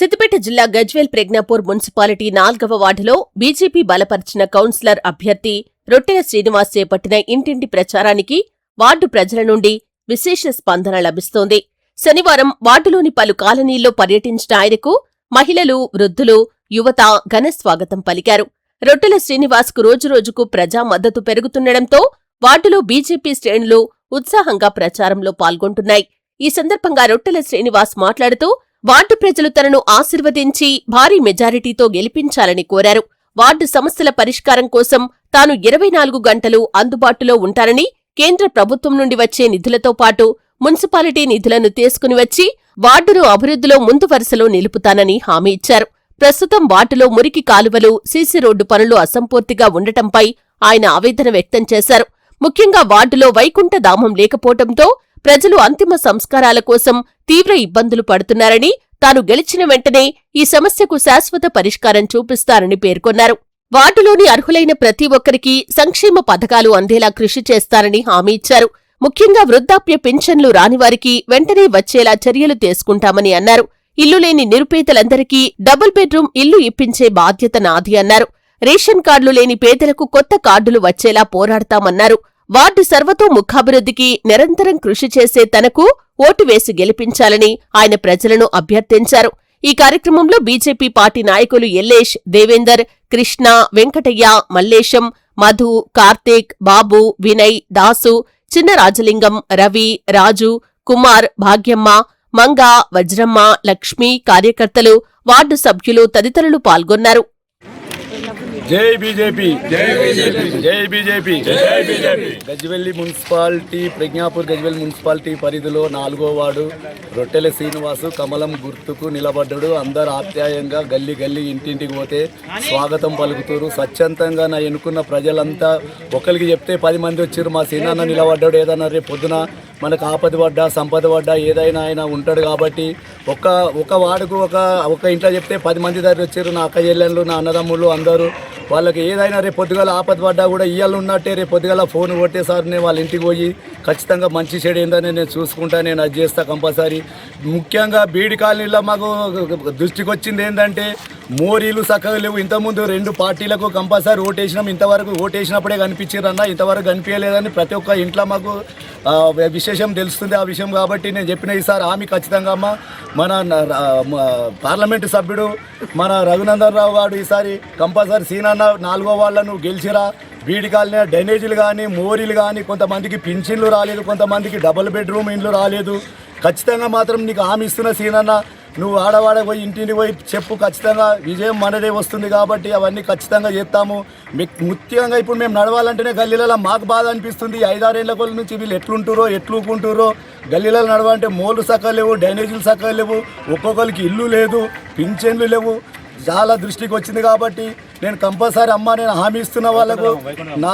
సిద్దిపేట జిల్లా గజ్వేల్ ప్రజ్ఞాపూర్ మున్సిపాలిటీ నాల్గవ వార్డులో బీజేపీ బలపరిచిన కౌన్సిలర్ అభ్యర్థి రొట్టెల శ్రీనివాస్ చేపట్టిన ఇంటింటి ప్రచారానికి వార్డు ప్రజల నుండి విశేష స్పందన లభిస్తోంది. శనివారం వార్డులోని పలు కాలనీల్లో పర్యటించిన ఆయనకు మహిళలు వృద్ధులు యువత ఘన స్వాగతం పలికారు. రొట్టెల శ్రీనివాస్కు రోజురోజుకు ప్రజా మద్దతు పెరుగుతుండటంతో వార్డులో బీజేపీ శ్రేణులు ఉత్సాహంగా ప్రచారంలో పాల్గొంటున్నాయి. ఈ సందర్భంగా రొట్టెల శ్రీనివాస్ మాట్లాడుతూ వార్డు ప్రజలు తనను ఆశీర్వదించి భారీ మెజారిటీతో గెలిపించాలని కోరారు. వార్డు సమస్యల పరిష్కారం కోసం తాను ఇరవై నాలుగు గంటలు అందుబాటులో ఉంటానని కేంద్ర ప్రభుత్వం నుండి వచ్చే నిధులతో పాటు మున్సిపాలిటీ నిధులను తీసుకుని వచ్చి వార్డును అభివృద్ధిలో ముందు వరుసలో నిలుపుతానని హామీ ఇచ్చారు. ప్రస్తుతం వార్డులో మురికి కాలువలు సీసీ రోడ్డు పనులు అసంపూర్తిగా ఉండటంపై ఆయన ఆవేదన వ్యక్తం చేశారు. ముఖ్యంగా వార్డులో వైకుంఠ ధామం లేకపోవటంతో ప్రజలు అంతిమ సంస్కారాల కోసం తీవ్ర ఇబ్బందులు పడుతున్నారని తాను గెలిచిన వెంటనే ఈ సమస్యకు శాశ్వత పరిష్కారం చూపిస్తారని పేర్కొన్నారు. వార్డులోని అర్హులైన ప్రతి ఒక్కరికి సంక్షేమ పథకాలు అందేలా కృషి చేస్తారని హామీ ఇచ్చారు. ముఖ్యంగా వృద్ధాప్య పింఛన్లు రానివారికి వెంటనే వచ్చేలా చర్యలు తీసుకుంటామని అన్నారు. ఇల్లు లేని నిరుపేదలందరికీ డబుల్ బెడ్రూమ్ ఇల్లు ఇప్పించే బాధ్యత నాది అన్నారు. రేషన్ కార్డులు లేని పేదలకు కొత్త కార్డులు వచ్చేలా పోరాడతామన్నారు. వార్డు సర్వతోముఖాభివృద్ధికి నిరంతరం కృషి చేసే తనకు ఓటు వేసి గెలిపించాలని ఆయన ప్రజలను అభ్యర్థించారు. ఈ కార్యక్రమంలో బీజేపీ పార్టీ నాయకులు ఎల్లేష్ దేవేందర్ కృష్ణ వెంకటయ్య మల్లేశం మధు కార్తీక్ బాబు వినయ్ దాసు చిన్న రాజలింగం రవి రాజు కుమార్ భాగ్యమ్మ మంగ వజ్రమ్మ లక్ష్మి కార్యకర్తలు వార్డు సభ్యులు తదితరులు పాల్గొన్నారు. జై బీజేపీ. జై బీజేపీ. జై బీజేపీ. జై బీజేపీ. గజ్వెల్లి మున్సిపాలిటీ ప్రజ్ఞాపూర్ గజ్వెల్లి మున్సిపాలిటీ పరిధిలో నాలుగో వార్డు రొట్టెల శ్రీనివాసు కమలం గుర్తుకు నిలబడ్డాడు. అందరు ఆప్యాయంగా గల్లీ గల్లీ ఇంటింటికి పోతే స్వాగతం పలుకుతారు. స్వచ్ఛందంగా నా ఎన్నుకున్న ప్రజలంతా ఒకరికి చెప్తే పది మంది వచ్చారు. మా సీనాన్న నిలబడ్డాడు. ఏదన్నా రేపు పొద్దున మనకు ఆపద పడ్డా సంపద పడ్డా ఏదైనా ఆయన ఉంటాడు కాబట్టి ఒక ఒక వాడుకు ఒక ఒక ఇంట్లో చెప్తే పది మంది దగ్గర వచ్చారు. నా అక్క చెల్లెళ్ళు నా అన్నదమ్ముళ్ళు అందరూ వాళ్ళకి ఏదైనా రేపు పొద్దుగాల ఆపద పడ్డా కూడా ఇయ్యాలు ఉన్నట్టే రేపు పొద్దుగాల ఫోన్ కొట్టే సార్ నేను వాళ్ళ ఇంటికి పోయి ఖచ్చితంగా మంచి చెడు ఏందని నేను చూసుకుంటా నేను అది చేస్తా కంపల్సరీ. ముఖ్యంగా బీడి కాలనీలో మాకు దృష్టికి వచ్చింది ఏంటంటే మోరీలు చక్కగా లేవు. ఇంతకుముందు రెండు పార్టీలకు కంపల్సరీ ఓటేసినాం. ఇంతవరకు ఓటేసినప్పుడే కనిపించారన్న ఇంతవరకు కనిపించలేదని ప్రతి ఒక్క ఇంట్లో మాకు విశేషం తెలుస్తుంది ఆ విషయం కాబట్టి నేను చెప్పిన ఈసారి ఆమె ఖచ్చితంగా అమ్మ. మన పార్లమెంటు సభ్యుడు మన రఘునందన్ రావు గారు ఈసారి కంపల్సరీ సీనన్న నాలుగో వాళ్ళను గెలిచిరా. బీడి కాలిన డ్రైనేజీలు కానీ మోరీలు కానీ కొంతమందికి పింఛన్లు రాలేదు కొంతమందికి డబుల్ బెడ్రూమ్ ఇండ్లు రాలేదు. ఖచ్చితంగా మాత్రం నీకు హామీ ఇస్తున్న సీనన్న. నువ్వు ఆడవాడే పోయి ఇంటిని పోయి చెప్పు ఖచ్చితంగా. విజయం మనదే వస్తుంది కాబట్టి అవన్నీ ఖచ్చితంగా చేస్తాము. మీకు ముఖ్యంగా ఇప్పుడు మేము నడవాలంటేనే గల్లీలలో మాకు బాధ అనిపిస్తుంది. ఈ ఐదారేళ్ళ కొల నుంచి వీళ్ళు ఎట్లుంటారో ఎట్లుకుంటారో గల్లీలలో నడవాలంటే మోళ్ళు సక్కలు లేవు డ్రైనేజీలు సక్కలు లేవు. ఒక్కొక్కరికి ఇల్లు లేదు పింఛన్లు లేవు. చాలా దృష్టికి వచ్చింది కాబట్టి నేను కంపల్సరీ అమ్మ నేను హామీ ఇస్తున్న వాళ్ళకు నా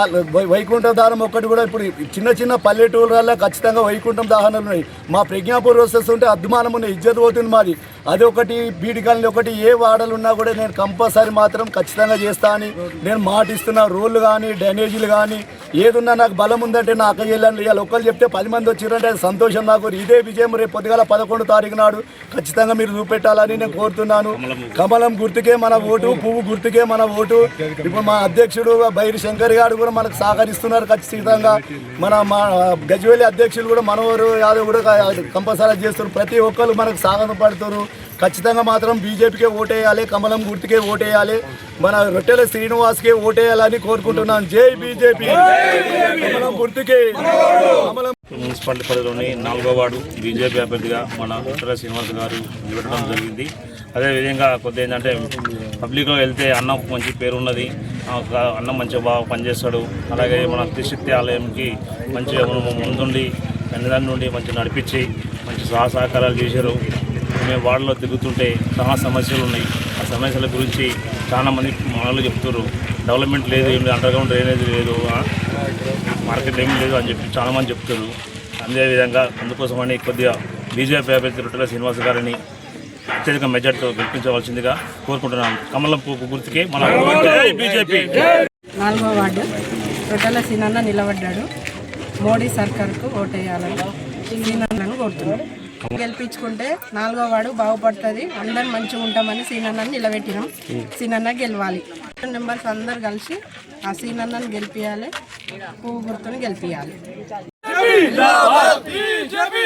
వైకుంఠ దానం ఒక్కటి కూడా ఇప్పుడు చిన్న చిన్న పల్లెటూళ్ళల్లో ఖచ్చితంగా వైకుంఠం దాహనాలు ఉన్నాయి. మా ప్రజ్ఞాపూర్ వస్తుంటే అద్మానం ఉన్న ఇజ్జత్ పోతుంది మాది. అదొకటి ఒకటి ఒకటి ఏ వాడలు ఉన్నా కూడా నేను కంపల్సరీ మాత్రం ఖచ్చితంగా చేస్తా అని నేను మాటిస్తున్న రోళ్ళు కానీ డ్యామేజీలు కానీ ఏదున్నా నాకు బలం ఉందంటే నా అక్క చెల్లెలు ఇవాళ ఒక్కరు చెప్తే పది మంది వచ్చిరంటే అది సంతోషం నాకు. ఇదే విజయం రేపు పొద్దుగాల పదకొండు తారీఖు నాడు ఖచ్చితంగా మీరు చూపెట్టాలని నేను కోరుతున్నాను. కమలం గుర్తుకే మన ఓటు పువ్వు గుర్తుకే మన ఓటు. ఇప్పుడు మా అధ్యక్షుడు బైరి శంకర్ గారు కూడా మనకు సహకరిస్తున్నారు ఖచ్చితంగా. మన మా గజ్వేలి అధ్యక్షులు కూడా మనోహర్ యాదవ్ కూడా కంపల్సరీ చేస్తారు ప్రతి ఒక్కరు మనకు స్వాగతం ఖచ్చితంగా మాత్రం బీజేపీకే ఓటేయాలి కమలం గుర్తుకే ఓటేయాలి. మన రొట్టెల శ్రీనివాస్కే ఓటేయాలని కోరుకుంటున్నాను జై బీజేపీ. కమలం గుర్తుకే. కమలం మున్సిపాలిటీ పరిధిలోని నాలుగో వార్డు బీజేపీ అభ్యర్థిగా మన ఉత్తర శ్రీనివాస్ గారు నిలబెట్టడం జరిగింది. అదేవిధంగా కొద్ది ఏంటంటే పబ్లిక్లో వెళ్తే అన్నం మంచి పేరు ఉన్నది అన్నం మంచిగా బాగా పనిచేస్తాడు. అలాగే మన త్రిశక్తి ఆలయంకి మంచిగా ముందుండి అన్నదాని నుండి మంచిగా నడిపించి మంచి సహా సహకారాలు చేశారు. మేము వార్డులో తిరుగుతుంటే చాలా సమస్యలు ఉన్నాయి. ఆ సమస్యల గురించి చాలా మంది మనలు చెప్తారు డెవలప్మెంట్ లేదు ఏం లేదు అండర్ గ్రౌండ్ డ్రైనేజ్ లేదు? మార్కెట్ ఏమీ లేదు అని చెప్పి చాలా మంది చెప్తారు అదేవిధంగా అందుకోసమని కొద్దిగా బీజేపీ అభ్యర్థి రొట్టెల శ్రీనివాస్ గారిని అత్యధిక మెజార్టీతో గెలిపించవలసిందిగా కోరుకుంటున్నాను కమలం పువ్వు గుర్తుకే మన బీజేపీ. నాలుగో వార్డు. రొట్టెల సీనన్న నిలబడ్డాడు. మోడీ సర్కార్కు ఓటేయాలని సీనన్నను కోరుతున్నాను గెలిపించుకుంటే నాలుగో వాడు బాగుపడుతుంది అందరు మంచిగా ఉంటామని సీనన్నని నిలబెట్టినాం సీనన్న గెలవాలి మెంబర్స్ అందరు కలిసి ఆ సీనన్నని గెలిపించాలి పువ్వు గుర్తుని గెలిపియాలి బీజేపీ